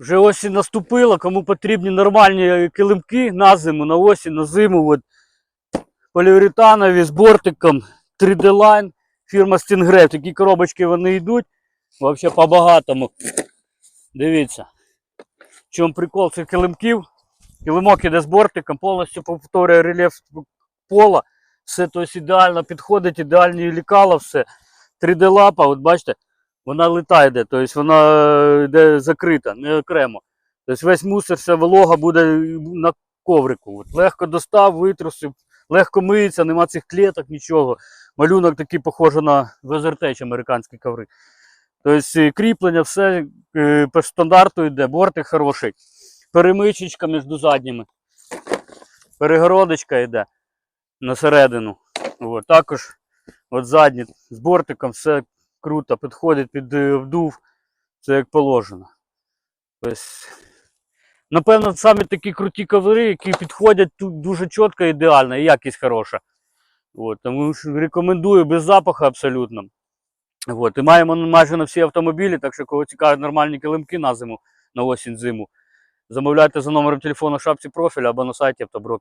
Вже осінь наступила, кому потрібні нормальні килимки на зиму, на осінь, на зиму. От, поліуретанові з бортиком 3D Line, фірма Stingray. Такі коробочки вони йдуть. Взагалі по-багатому. Дивіться. В чому прикол цих килимків? Килимок іде з бортиком, повністю повторює рельєф пола. Все тобто ідеально підходить, ідеальні лікала, все. 3D лапа, от бачите, вона лита йде, тобто вона е, йде закрита, не окремо. Тобто весь мусор, вся волога буде на коврику. От. Легко достав, витрусив, легко миється, нема цих клеток, нічого. Малюнок такий похожий на ВЗРТ, американські коври. Тобто е, кріплення, все е, по стандарту йде, бортик хороший. Перемичечка між задніми. Перегородочка йде на середину. Також от задні з бортиком все круто, підходить під е, вдув, це як положено. Тобто, напевно, саме такі круті коври, які підходять тут дуже чітко ідеально, і якість хороша. От, тому рекомендую без запаху абсолютно. От, і маємо майже на всі автомобілі, так що кого цікавлять нормальні килимки на зиму, на осінь зиму, замовляйте за номером телефону в шапці профіля або на сайті автобро.